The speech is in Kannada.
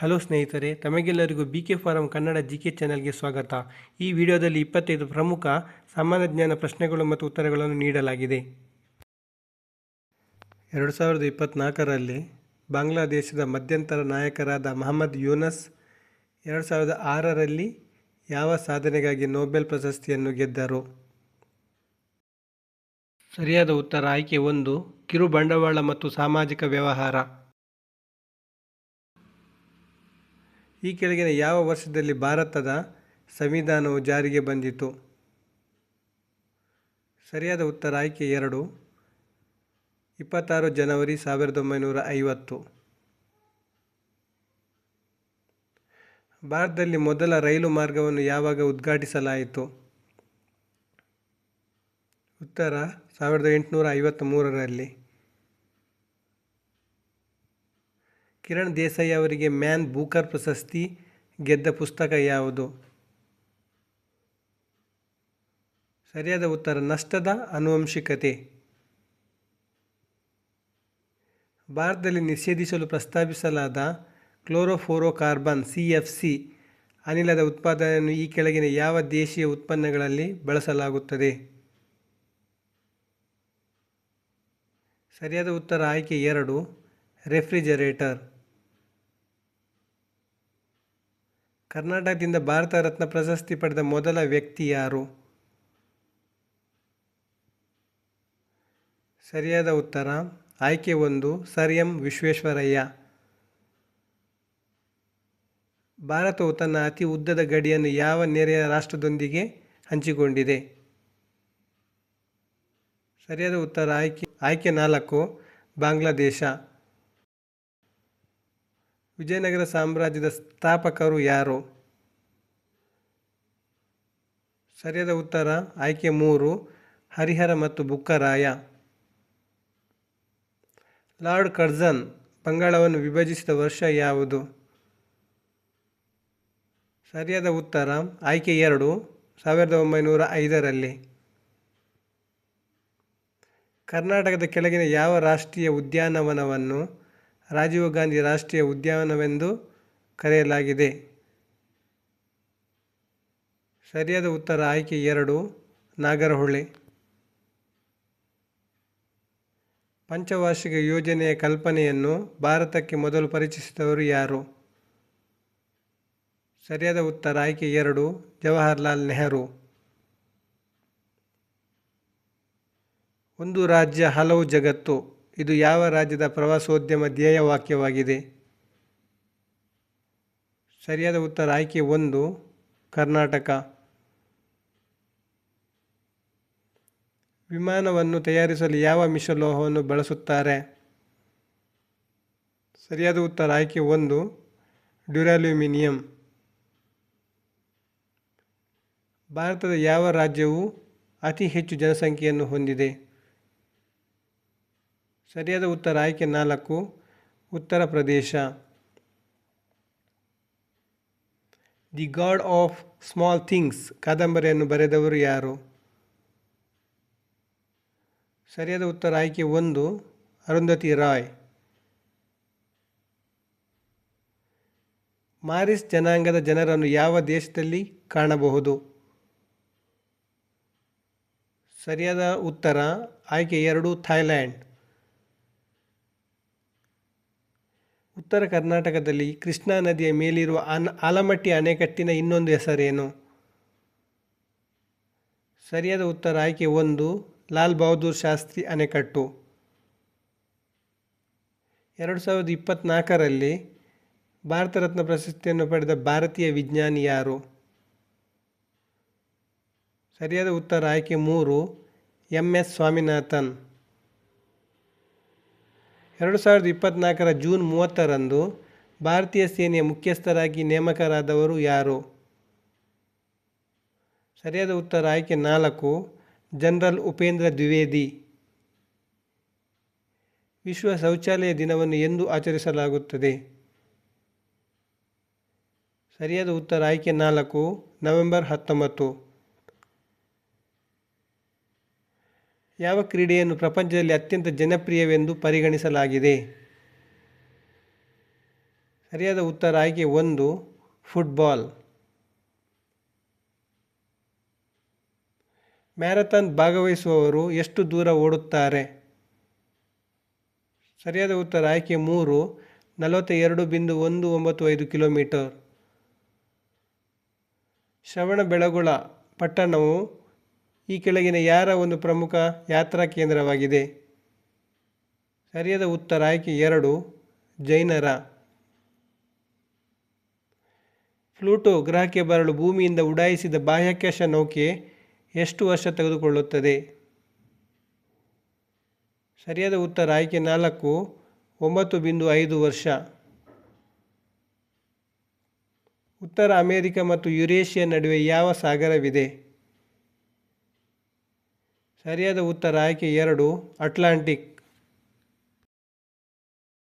ಹಲೋ ಸ್ನೇಹಿತರೆ, ತಮಗೆಲ್ಲರಿಗೂ B K farm Kannada G K ಚಾನೆಲ್ಗೆ ಸ್ವಾಗತ. ಈ ವಿಡಿಯೋದಲ್ಲಿ ಇಪ್ಪತ್ತೈದು ಪ್ರಮುಖ ಸಾಮಾನ್ಯ ಜ್ಞಾನ ಪ್ರಶ್ನೆಗಳು ಮತ್ತು ಉತ್ತರಗಳನ್ನು ನೀಡಲಾಗಿದೆ. ಎರಡು ಸಾವಿರದ ಇಪ್ಪತ್ತ್ನಾಲ್ಕರಲ್ಲಿ ಬಾಂಗ್ಲಾದೇಶದ ಮಧ್ಯಂತರ ನಾಯಕರಾದ ಮಹಮ್ಮದ್ ಯೂನಸ್ ಎರಡು ಸಾವಿರದ ಆರರಲ್ಲಿ ಯಾವ ಸಾಧನೆಗಾಗಿ ನೊಬೆಲ್ ಪ್ರಶಸ್ತಿಯನ್ನು ಗೆದ್ದರು? ಸರಿಯಾದ ಉತ್ತರ, ಆಯ್ಕೆ ಒಂದು ಕಿರು ಬಂಡವಾಳ ಮತ್ತು ಸಾಮಾಜಿಕ ವ್ಯವಹಾರ. ಈ ಕೆಳಗಿನ ಯಾವ ವರ್ಷದಲ್ಲಿ ಭಾರತದ ಸಂವಿಧಾನವು ಜಾರಿಗೆ ಬಂದಿತು? ಸರಿಯಾದ ಉತ್ತರ ಆಯ್ಕೆ ಎರಡು. ಇಪ್ಪತ್ತಾರು ಜನವರಿ ಸಾವಿರದ ಒಂಬೈನೂರ ಐವತ್ತು. ಭಾರತದಲ್ಲಿ ಮೊದಲ ರೈಲು ಮಾರ್ಗವನ್ನು ಯಾವಾಗ ಉದ್ಘಾಟಿಸಲಾಯಿತು? ಉತ್ತರ ಸಾವಿರದ ಎಂಟುನೂರ ಐವತ್ತ ಕಿರಣ್ ದೇಸಾಯಿ ಅವರಿಗೆ ಮ್ಯಾನ್ ಬೂಕರ್ ಪ್ರಶಸ್ತಿ ಗೆದ್ದ ಪುಸ್ತಕ ಯಾವುದು? ಸರಿಯಾದ ಉತ್ತರ, ನಷ್ಟದ ಆನುವಂಶಿಕತೆ. ಭಾರತದಲ್ಲಿ ನಿಷೇಧಿಸಲು ಪ್ರಸ್ತಾವಿಸಲಾದ ಕ್ಲೋರೋಫೋರೋಕಾರ್ಬನ್ ಸಿ ಎಫ್ ಸಿ, ಅನಿಲದ ಉತ್ಪಾದನೆಯನ್ನು ಈ ಕೆಳಗಿನ ಯಾವ ದೇಶೀಯ ಉತ್ಪನ್ನಗಳಲ್ಲಿ ಬಳಸಲಾಗುತ್ತದೆ? ಸರಿಯಾದ ಉತ್ತರ, ಆಯ್ಕೆ ಎರಡು, ರೆಫ್ರಿಜರೇಟರ್. ಕರ್ನಾಟಕದಿಂದ ಭಾರತ ರತ್ನ ಪ್ರಶಸ್ತಿ ಪಡೆದ ಮೊದಲ ವ್ಯಕ್ತಿ ಯಾರು? ಸರಿಯಾದ ಉತ್ತರ, ಆಯ್ಕೆ ಒಂದು, ಸರ್ ಎಂ ವಿಶ್ವೇಶ್ವರಯ್ಯ. ಭಾರತವು ತನ್ನ ಅತಿ ಉದ್ದದ ಗಡಿಯನ್ನು ಯಾವ ನೆರೆಯ ರಾಷ್ಟ್ರದೊಂದಿಗೆ ಹಂಚಿಕೊಂಡಿದೆ? ಸರಿಯಾದ ಉತ್ತರ, ಆಯ್ಕೆ ಆಯ್ಕೆ ನಾಲ್ಕು, ಬಾಂಗ್ಲಾದೇಶ. ವಿಜಯನಗರ ಸಾಮ್ರಾಜ್ಯದ ಸ್ಥಾಪಕರು ಯಾರು? ಸರಿಯಾದ ಉತ್ತರ, ಆಯ್ಕೆ ಮೂರು, ಹರಿಹರ ಮತ್ತು ಬುಕ್ಕರಾಯ. ಲಾರ್ಡ್ ಕರ್ಜನ್, ಬಂಗಾಳವನ್ನು ವಿಭಜಿಸಿದ ವರ್ಷ ಯಾವುದು? ಸರಿಯಾದ ಉತ್ತರ, ಆಯ್ಕೆ ಎರಡು, ಸಾವಿರದ ಒಂಬೈನೂರ ಐದರಲ್ಲಿ. ಕರ್ನಾಟಕದ ಕೆಳಗಿನ ಯಾವ ರಾಷ್ಟ್ರೀಯ ಉದ್ಯಾನವನವನ್ನು ರಾಜೀವ್ ಗಾಂಧಿ ರಾಷ್ಟ್ರೀಯ ಉದ್ಯಾನವೆಂದು ಕರೆಯಲಾಗಿದೆ. ಸರಿಯಾದ ಉತ್ತರ ಆಯ್ಕೆ ಎರಡು, ನಾಗರಹೊಳೆ. ಪಂಚವಾರ್ಷಿಕ ಯೋಜನೆಯ ಕಲ್ಪನೆಯನ್ನು ಭಾರತಕ್ಕೆ ಮೊದಲು ಪರಿಚಯಿಸಿದವರು ಯಾರು? ಸರಿಯಾದ ಉತ್ತರ ಆಯ್ಕೆ ಎರಡು, ಜವಾಹರ್ಲಾಲ್ ನೆಹರು. ಒಂದು ರಾಜ್ಯ, ಹಲವು ಜಗತ್ತು. ಇದು ಯಾವ ರಾಜ್ಯದ ಪ್ರವಾಸೋದ್ಯಮ ಧ್ಯೇಯವಾಕ್ಯವಾಗಿದೆ ಸರಿಯಾದ ಉತ್ತರ ಆಯ್ಕೆ ಒಂದು, ಕರ್ನಾಟಕ. ವಿಮಾನವನ್ನು ತಯಾರಿಸಲು ಯಾವ ಮಿಶ್ರಲೋಹವನ್ನು ಬಳಸುತ್ತಾರೆ? ಸರಿಯಾದ ಉತ್ತರ ಆಯ್ಕೆ ಒಂದು, ಡ್ಯುರಾಲ್ಯೂಮಿನಿಯಂ. ಭಾರತದ ಯಾವ ರಾಜ್ಯವು ಅತಿ ಹೆಚ್ಚು ಜನಸಂಖ್ಯೆಯನ್ನು ಹೊಂದಿದೆ? ಸರಿಯಾದ ಉತ್ತರ ಆಯ್ಕೆ ನಾಲ್ಕು. Uttar Pradesh. The God of Small Things. ಕಾದಂಬರಿಯನ್ನು ಬರೆದವರು ಯಾರು? ಸರಿಯಾದ ಉತ್ತರ ಆಯ್ಕೆ ಒಂದು. ಅರುಂಧತಿ ರಾಯ್. ಮಾರಿಸ್ ಜನಾಂಗದ ಜನರನ್ನು ಯಾವ ದೇಶದಲ್ಲಿ ಕಾಣಬಹುದು? ಸರಿಯಾದ ಉತ್ತರ ಆಯ್ಕೆ ಎರಡು ಥೈಲ್ಯಾಂಡ್ ಉತ್ತರ ಕರ್ನಾಟಕದಲ್ಲಿ ಕೃಷ್ಣಾ ನದಿಯ ಮೇಲಿರುವ ಅನ್ ಆಲಮಟ್ಟಿ ಅಣೆಕಟ್ಟಿನ ಇನ್ನೊಂದು ಹೆಸರೇನು? ಸರಿಯಾದ ಉತ್ತರ ಆಯ್ಕೆ ಒಂದು, ಲಾಲ್ ಬಹದ್ದೂರ್ ಶಾಸ್ತ್ರಿ ಅಣೆಕಟ್ಟು. ಎರಡು ಸಾವಿರದ ಇಪ್ಪತ್ತ್ನಾಲ್ಕರಲ್ಲಿ ಭಾರತ ರತ್ನ ಪ್ರಶಸ್ತಿಯನ್ನು ಪಡೆದ ಭಾರತೀಯ ವಿಜ್ಞಾನಿ ಯಾರು? ಸರಿಯಾದ ಉತ್ತರ ಆಯ್ಕೆ ಮೂರು, ಎಂ ಎಸ್ ಸ್ವಾಮಿನಾಥನ್. ಎರಡು ಸಾವಿರದ ಇಪ್ಪತ್ತ್ನಾಲ್ಕರ ಜೂನ್ ಮೂವತ್ತರಂದು ಭಾರತೀಯ ಸೇನೆಯ ಮುಖ್ಯಸ್ಥರಾಗಿ ನೇಮಕರಾದವರು ಯಾರು? ಸರಿಯಾದ ಉತ್ತರ ಆಯ್ಕೆ ನಾಲ್ಕು, ಜನರಲ್ ಉಪೇಂದ್ರ ದ್ವಿವೇದಿ. ವಿಶ್ವ ಶೌಚಾಲಯ ದಿನವನ್ನು ಎಂದು ಆಚರಿಸಲಾಗುತ್ತದೆ. ಸರಿಯಾದ ಉತ್ತರ ಆಯ್ಕೆ ನಾಲ್ಕು, ನವೆಂಬರ್ ಹತ್ತೊಂಬತ್ತು. ಯಾವ ಕ್ರೀಡೆಯನ್ನು ಪ್ರಪಂಚದಲ್ಲಿ ಅತ್ಯಂತ ಜನಪ್ರಿಯವೆಂದು ಪರಿಗಣಿಸಲಾಗಿದೆ? ಸರಿಯಾದ ಉತ್ತರ ಆಯ್ಕೆ ಒಂದು, ಫುಟ್ಬಾಲ್. ಮ್ಯಾರಥಾನ್ ಭಾಗವಹಿಸುವವರು ಎಷ್ಟು ದೂರ ಓಡುತ್ತಾರೆ? ಸರಿಯಾದ ಉತ್ತರ ಆಯ್ಕೆ ಮೂರು ನಲವತ್ತ ಎರಡು ಬಿಂದು ಒಂದು ಒಂಬತ್ತು ಐದು ಕಿಲೋಮೀಟರ್. ಶ್ರವಣಬೆಳಗೊಳ ಪಟ್ಟಣವು ಈ ಕೆಳಗಿನ ಯಾರ ಒಂದು ಪ್ರಮುಖ ಯಾತ್ರಾ ಕೇಂದ್ರವಾಗಿದೆ? ಸರಿಯಾದ ಉತ್ತರ ಆಯ್ಕೆ ಎರಡು, ಜೈನರ. ಪ್ಲೂಟೋ ಗ್ರಹಕ್ಕೆ ಬರಲು ಭೂಮಿಯಿಂದ ಉಡಾಯಿಸಿದ ಬಾಹ್ಯಾಕಾಶ ನೌಕೆ ಎಷ್ಟು ವರ್ಷ ತೆಗೆದುಕೊಳ್ಳುತ್ತದೆ? ಸರಿಯಾದ ಉತ್ತರ ಆಯ್ಕೆ ನಾಲ್ಕು, ಒಂಬತ್ತು ಬಿಂದು ಐದು ವರ್ಷ. ಉತ್ತರ ಅಮೆರಿಕ ಮತ್ತು ಯುರೇಷಿಯಾ ನಡುವೆ ಯಾವ ಸಾಗರವಿದೆ? ಸರಿಯಾದ ಉತ್ತರ ಆಯ್ಕೆ ಎರಡು ಅಟ್ಲಾಂಟಿಕ್